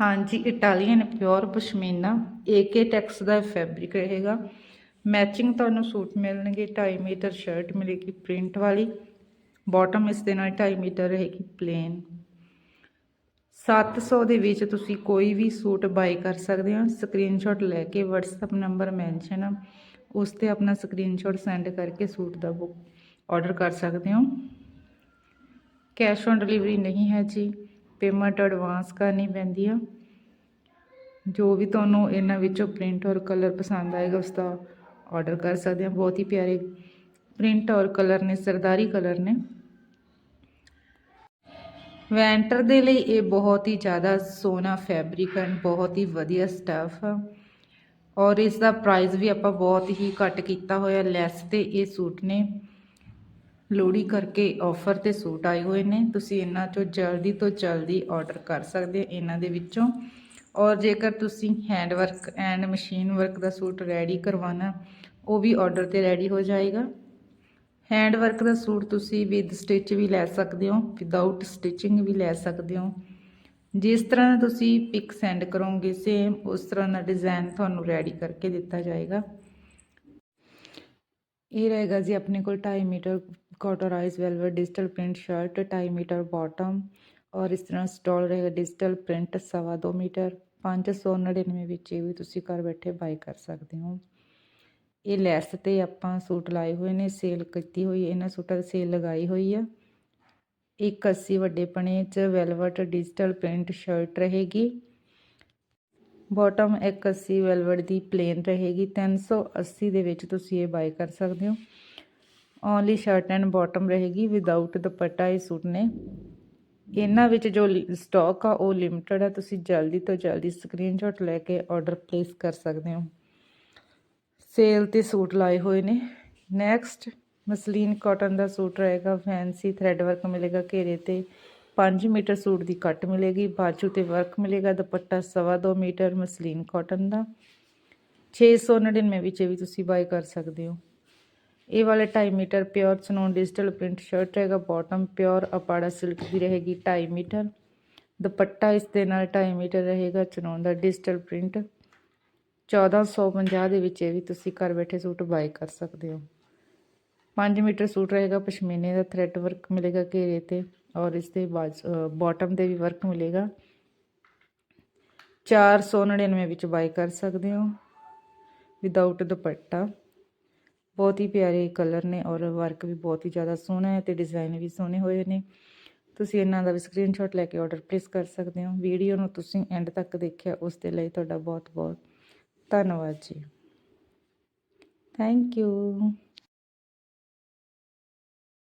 ਹਾਂਜੀ Italian pure pashmina ਏਕੇ ਟੈਕਸ ਦਾ ਫੈਬਰਿਕ ਰਹੇਗਾ। ਮੈਚਿੰਗ ਤੁਹਾਨੂੰ ਸੂਟ ਮਿਲਣਗੇ 2.5 ਮੀਟਰ ਸ਼ਰਟ ਮਿਲੇਗੀ ਪ੍ਰਿੰਟ ਵਾਲੀ। ਬਾਟਮ ਇਸ ਦੇ ਨਾਲ 2.5 ਮੀਟਰ ਰਹੇਗੀ ਪਲੇਨ 700 ਦੇ ਵਿੱਚ ਤੁਸੀਂ ਕੋਈ ਵੀ ਸੂਟ ਬਾਈ ਕਰ ਸਕਦੇ ਹੋ। ਸਕਰੀਨਸ਼ਾਟ ਲੈ ਕੇ WhatsApp ਨੰਬਰ ਮੈਂਸ਼ਨ ਆ। ਉਸ ਤੇ ਆਪਣਾ ਸਕਰੀਨਸ਼ਾਟ ਸੈਂਡ ਕਰਕੇ ਸੂਟ ਦਾ ਬੁੱਕ ਆਰਡਰ ਕਰ ਸਕਦੇ ਹੋ। ਕੈਸ਼ ਔਨ ਡਿਲੀਵਰੀ ਨਹੀਂ ਹੈ ਜੀ। ਪੇਮੈਂਟ ਐਡਵਾਂਸ ਕਰਨੀ ਪੈਂਦੀ ਆ। ਜੋ ਵੀ ਤੁਹਾਨੂੰ ਇਹਨਾਂ ਵਿੱਚੋਂ ਪ੍ਰਿੰਟ ਔਰ ਕਲਰ ਪਸੰਦ ਆਏਗਾ, ਉਸ ਦਾ ਆਰਡਰ ਕਰ ਸਕਦੇ ਆ। ਬਹੁਤ ਹੀ ਪਿਆਰੇ ਪ੍ਰਿੰਟ ਔਰ ਕਲਰ ਨੇ, ਸਰਦਾਰੀ ਕਲਰ ਨੇ। ਵੈਂਟਰ ਦੇ ਲਈ ਇਹ ਬਹੁਤ ਹੀ ਜ਼ਿਆਦਾ ਸੋਹਣਾ ਫੈਬਰਿਕ ਐਂਡ ਬਹੁਤ ਹੀ ਵਧੀਆ ਸਟੱਫ ਆ। ਔਰ ਇਸ ਦਾ ਪ੍ਰਾਈਸ ਵੀ ਆਪਾਂ ਬਹੁਤ ਹੀ ਘੱਟ ਕੀਤਾ ਹੋਇਆ, ਲੈਸ ਤੇ ਇਹ ਸੂਟ ਨੇ। ਲੋਹੜੀ ਕਰਕੇ ਆਫਰ ਤੇ ਸੂਟ ਆਏ ਹੋਏ ਨੇ। ਤੁਸੀਂ ਇਹਨਾਂ ਚੋਂ ਜਲਦੀ ਤੋਂ ਜਲਦੀ ਆਰਡਰ ਕਰ ਸਕਦੇ ਇਹਨਾਂ ਦੇ ਵਿੱਚੋਂ। ਔਰ ਜੇਕਰ ਤੁਸੀਂ hand work and machine work the suit ready ਕਰਵਾਉਣਾ, ਉਹ ਵੀ ਆਰਡਰ ਤੇ ਰੈਡੀ ਹੋ ਜਾਏਗਾ। ਹੈਂਡ ਵਰਕ ਦਾ ਸੂਟ ਤੁਸੀਂ ਵਿਦ ਸਟਿਚ ਵੀ ਲੈ ਸਕਦੇ ਹੋ ਵਿਦਆਊਟ ਸਟਿਚਿੰਗ ਵੀ ਲੈ ਸਕਦੇ ਹੋ। ਜਿਸ ਤਰ੍ਹਾਂ ਦਾ ਤੁਸੀਂ ਪਿਕ ਸੈਂਡ ਕਰੋਗੇ ਸੇਮ ਉਸ ਤਰ੍ਹਾਂ ਦਾ ਡਿਜ਼ਾਈਨ ਤੁਹਾਨੂੰ ਰੈਡੀ ਕਰਕੇ ਦਿੱਤਾ ਜਾਏਗਾ। ਇਹ ਰਹੇਗਾ ਜੀ ਆਪਣੇ ਕੋਲ 2.5 metre ਕਾਟਰਾਈਜ਼ velvet digital print shirt 2.5 metre bottom ਔਰ ਇਸ ਤਰ੍ਹਾਂ ਸਟਾਲ ਰਹੇਗਾ ਡਿਜੀਟਲ ਪ੍ਰਿੰਟ ਸਵਾ ਦੋ ਮੀਟਰ 599 ਵਿੱਚ ਇਹ ਵੀ ਤੁਸੀਂ ਘਰ ਬੈਠੇ ਬਾਈ ਕਰ ਸਕਦੇ ਹੋ। ਇਹ ਲੈਸ ਤੇ ਆਪਾਂ ਸੂਟ ਲਾਏ ਹੋਏ ਨੇ ਸੇਲ ਕੀਤੀ ਹੋਈ, ਇਹਨਾਂ ਸੂਟਾਂ ਦੀ ਸੇਲ ਲਗਾਈ ਹੋਈ ਆ। ਇੱਕ 80 ਵੱਡੇ ਪਣੇ ਚ ਵੈਲਵਟ ਡਿਜੀਟਲ ਪ੍ਰਿੰਟ ਸ਼ਰਟ ਰਹੇਗੀ। ਬਾਟਮ 180 ਵੈਲਵਟ ਦੀ ਪਲੇਨ ਰਹੇਗੀ 380 ਦੇ ਵਿੱਚ ਤੁਸੀਂ ਇਹ ਬਾਈ ਕਰ ਸਕਦੇ ਹੋ। ਓਨਲੀ ਸ਼ਰਟ ਐਂਡ ਬਾਟਮ ਰਹੇਗੀ ਵਿਦਆਊਟ ਦੁਪੱਟਾ ਇਹ ਸੂਟ ਨੇ। ਇਹਨਾਂ ਵਿੱਚ ਜੋ ਸਟਾਕ ਆ, ਉਹ ਲਿਮਟਿਡ ਆ। ਤੁਸੀਂ ਜਲਦੀ ਤੋਂ ਜਲਦੀ ਸਕਰੀਨਸ਼ਾਟ ਲੈ ਕੇ ਆਰਡਰ ਪਲੇਸ ਕਰ ਸਕਦੇ ਹੋ। ਸੇਲ ਤੇ ਸੂਟ ਲਾਏ ਹੋਏ ਨੇ। ਨੈਕਸਟ ਮਸਲੀਨ ਕਾਟਨ ਦਾ ਸੂਟ ਰਹੇਗਾ। ਫੈਂਸੀ ਥ੍ਰੈਡ ਵਰਕ ਮਿਲੇਗਾ ਘੇਰੇ ਤੇ। 5 ਮੀਟਰ ਸੂਟ ਦੀ ਕੱਟ ਮਿਲੇਗੀ। ਬਾਜੂ ਤੇ ਵਰਕ ਮਿਲੇਗਾ। ਦੁਪੱਟਾ ਸਵਾ ਦੋ ਮੀਟਰ ਮਸਲੀਨ ਕਾਟਨ ਦਾ। 699 ਵਿੱਚ ਵੀ ਤੁਸੀਂ ਬਾਈ ਕਰ ਸਕਦੇ ਹੋ। ਇਹ ਵਾਲੇ 2.5 ਮੀਟਰ ਪਿਓਰ ਸਨੋਨ ਡਿਜੀਟਲ ਪ੍ਰਿੰਟ ਸ਼ਰਟ ਰਹੇਗਾ ਬਾਟਮ ਪਿਓਰ ਅਪਾੜਾ ਸਿਲਕ ਦੀ ਰਹੇਗੀ 2.5 ਮੀਟਰ ਦੁਪੱਟਾ ਇਸ ਦੇ ਨਾਲ 2.5 ਮੀਟਰ ਰਹੇਗਾ ਚਨੋਨ ਦਾ ਡਿਜੀਟਲ ਪ੍ਰਿੰਟ 1450 ਦੇ ਵਿੱਚ ਇਹ ਵੀ ਤੁਸੀਂ ਘਰ ਬੈਠੇ ਸੂਟ ਬਾਈ ਕਰ ਸਕਦੇ ਹੋ 5 ਮੀਟਰ ਸੂਟ ਰਹੇਗਾ ਪਸ਼ਮੀਨੇ ਦਾ ਥ੍ਰੈਡ ਵਰਕ ਮਿਲੇਗਾ ਘੇਰੇ ਤੇ ਔਰ ਇਸ ਦੇ ਬਾਟਮ ਤੇ ਵੀ ਵਰਕ ਮਿਲੇਗਾ 499 ਵਿੱਚ ਬਾਈ ਕਰ ਸਕਦੇ ਹੋ ਵਿਦਆਊਟ ਦੁਪੱਟਾ ਬਹੁਤ ਹੀ ਪਿਆਰੇ ਕਲਰ ਨੇ ਔਰ ਵਰਕ ਵੀ ਬਹੁਤ ਹੀ ਜ਼ਿਆਦਾ ਸੋਹਣਾ ਹੈ ਤੇ ਡਿਜ਼ਾਈਨ ਵੀ ਸੋਹਣੇ ਹੋਏ ਨੇ। ਤੁਸੀਂ ਇਹਨਾਂ ਦਾ ਵੀ ਸਕਰੀਨਸ਼ਾਟ ਲੈ ਕੇ ਆਰਡਰ ਪਲੇਸ ਕਰ ਸਕਦੇ ਹੋ। ਵੀਡੀਓ ਨੂੰ ਤੁਸੀਂ ਐਂਡ ਤੱਕ ਦੇਖਿਆ, ਉਸ ਦੇ ਲਈ ਤੁਹਾਡਾ ਬਹੁਤ ਬਹੁਤ ਧੰਨਵਾਦ ਜੀ। Thank you